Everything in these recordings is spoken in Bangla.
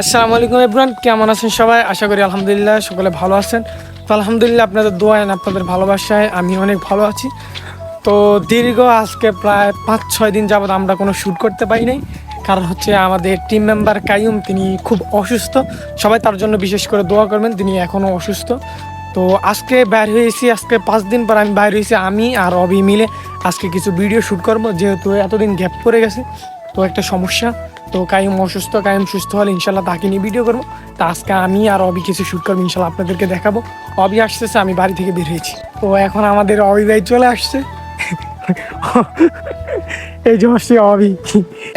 আসসালামু আলাইকুম এভরান কেমন আছেন সবাই? আশা করি আলহামদুলিল্লাহ সকলে ভালো আছেন। তো আলহামদুলিল্লাহ আপনাদের দোয়ায় আপনাদের ভালোবাসায় আমি অনেক ভালো আছি। তো দীর্ঘ আজকে প্রায় পাঁচ, ছয় দিন যাবত আমরা কোনো শ্যুট করতে পারি নাই। কারণ হচ্ছে আমাদের টিম মেম্বার কাইম তিনি খুব অসুস্থ। সবাই তার জন্য বিশেষ করে দোয়া করবেন, তিনি এখনও অসুস্থ। তো আজকে বাইর হয়েছি, আজকে পাঁচ দিন পর আমি বাইর হয়েছি, আমি আর অবি মিলে আজকে কিছু ভিডিও শ্যুট করব, যেহেতু এতদিন গ্যাপ পড়ে গেছে। তো একটা সমস্যা। তো কাইম অসুস্থ কাইম সুস্থ হলে ইনশাল্লাহ তাকে নিয়ে ভিডিও করব। তা আজকে আমি আর অবি কিছু শ্যুট করব ইনশাল্লাহ আপনাদেরকে দেখাবো। অবি আসতেছে আমি বাড়ি থেকে বের হয়েছি। তো এখন আমাদের অবি ভাই চলে আসছে। এই যে হচ্ছে অবি।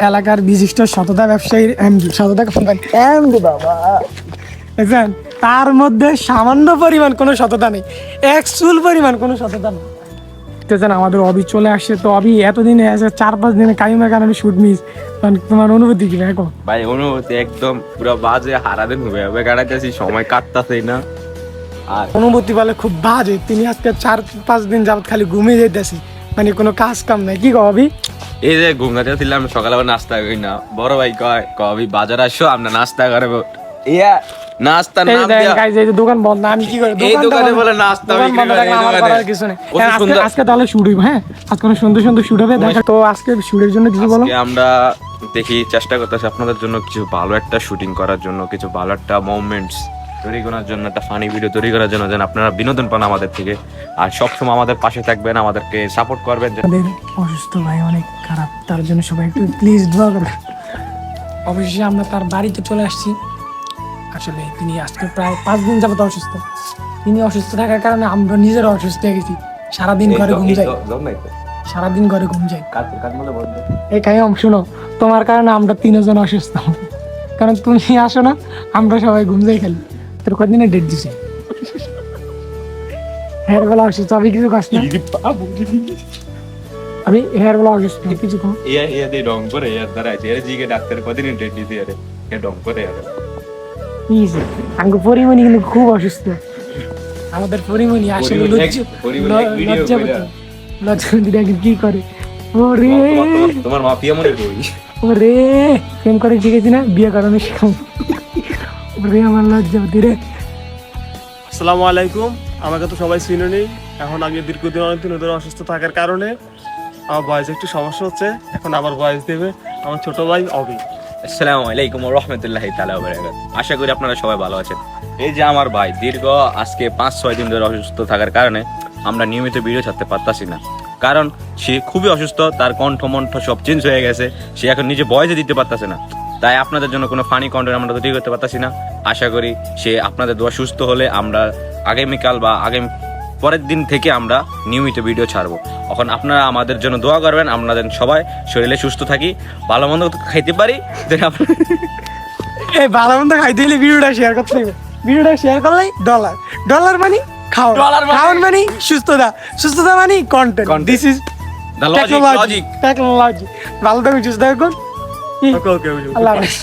এলাকার বিশিষ্ট সততা ব্যবসায়ীর এমডি। সততা কোম্পানি। এমডি বাবা। তার মধ্যে সামান্য পরিমাণ কোনো সততা নেই। এক চুল পরিমাণ কোনো সততা নেই। দেখতেছেন আমাদের অবি চলে আসছে তো অবি এতদিনে আছে চার পাঁচ দিনে কাইমের কারণে শুট মিস তোমার অনুভূতি কি এখন ভাই অনুভূতি একদম পুরো বাজে হয়ে হবে কাটাইতেছি সময় কাটতাছেই না। আর অনুভূতি বলে খুব বাজে তিনি আজকে চার পাঁচ দিন যাবত খালি ঘুমিয়ে যাইতেছি। মানে কোনো কাজ কাম নাই। কি কো অবি এই যে ঘুমনাতে ছিলাম সকালে আবার নাস্তা করি না। বড় ভাই কয় কবি বাজার আসো আমরা নাস্তা করব। ইয়া নাস্তা নাম দিয়া guys, এই দোকান বন্ধ আমি কি করে? এই দোকানে বলে নাস্তা বিক্রি করে, এই দোকানে। কিছু নেই। হ্যাঁ, আজকে তাহলে হইব হ্যাঁ? আজকে অনেক সুন্দর সুন্দর শুট হবে দেখা তো আজকে শুটের জন্য কিছু বলো? আজকে আমরা দেখি চেষ্টা করতেছি আপনাদের জন্য কিছু ভালো একটা শুটিং করার জন্য কিছু ভালো একটা মোমেন্টস তৈরি করার জন্য একটা ফানি ভিডিও তৈরি করার জন্য যেন আপনারা বিনোদন পান আমাদের থেকে। আর সবসময় আমাদের পাশে থাকবেন আমাদেরকে সাপোর্ট করবেন আমাদের অসুস্থ ভাই অনেক খারাপ তার জন্য সবাই একটু প্লিজ দোয়া করবেন। অবশ্যই আমরা তার বাড়িতে চলে আসছি। আসলে তিনি আজকে প্রায় পাঁচ দিন যাবত অসুস্থ তিনি অসুস্থ থাকার কারণে আমরা নিজেরা অসুস্থ হয়ে গেছি সারাদিন ঘরে ঘুম যাই সারাদিন ঘরে ঘুম যাই এই কায়ম শোনো তোমার কারণে আমরা তিনজন অসুস্থ কারণ তুমি আসো না আমরা সবাই ঘুম যাই খালি তোর কদিনে ডেট দিছে হেয়ার বেলা অসুস্থ আমি কিছু কাজ না আমি হেয়ার বেলা অসুস্থ কিছু কম ইয়া ইয়া ডং করে এর জিগে ডাক্তার কদিন ডেট দিতে আরে ডং করে আরে ইজি আঙ্গু পরিমণি কিন্তু খুব অসুস্থ। আমাদের পরিমণি আসলে পরিমণি লজ্জ এক- পরিমণি এক video লজ্জাবতী কইরা। লজ্জাবতী দেখেন কি করে। ওরে। তোমার- তোমার মাফিয়া মনে করি ওরে প্রেম করে শিখেছি না বিয়ে করানো শিখাম ওরে আমার লজ্জাবতী রে। আসসালামু আলাইকুম। আমাকে তো সবাই চিনেনি এখন আগে দীর্ঘদিন অনেকদিন ধরে অসুস্থ থাকার কারণে আমার বয়স একটু সমস্যা হচ্ছে। এখন আবার বয়স দেবে। আমার ছোট ভাই অবি আসসালামু আলাইকুম রহমতুল্লাহ তালা আশা করি আপনারা সবাই ভালো আছেন। এই যে আমার ভাই, দীর্ঘ আজকে পাঁচ ছয় দিন ধরে অসুস্থ থাকার কারণে আমরা নিয়মিত ভিডিও ছাড়তে পারতাছি না। কারণ সে খুবই অসুস্থ, তার কণ্ঠ মণ্ঠ সব চেঞ্জ হয়ে গেছে, সে এখন নিজে বয়সে দিতে পারতাছে না। তাই আপনাদের জন্য কোনো ফানি কন্টেন্ট আমরা তৈরি করতে পারতাছি না। আশা করি সে আপনাদের দোয়া সুস্থ হলে আমরা আগামীকাল বা আগামী পরের দিন থেকে আমরা নিয়মিত ভিডিও ছাড়বো। এখন আপনারা আমাদের জন্য দোয়া করবেন আপনাদের সবাই শরীরে সুস্থ থাকি ভালো মন্দ খাইতে পারি যেন এই ভালো মন্দ খাইতে হলে ভিডিওটা শেয়ার করতে হবে। ভিডিওটা শেয়ার করলেই ডলার ডলার মানে খাও Dollar মানে- খাওয়ান মানে সুস্থতা। সুস্থতা মানে content this is technology technology ভালো থাকুন সুস্থ থাকুন। ওকে ওকে আল্লাহ হাফেজ।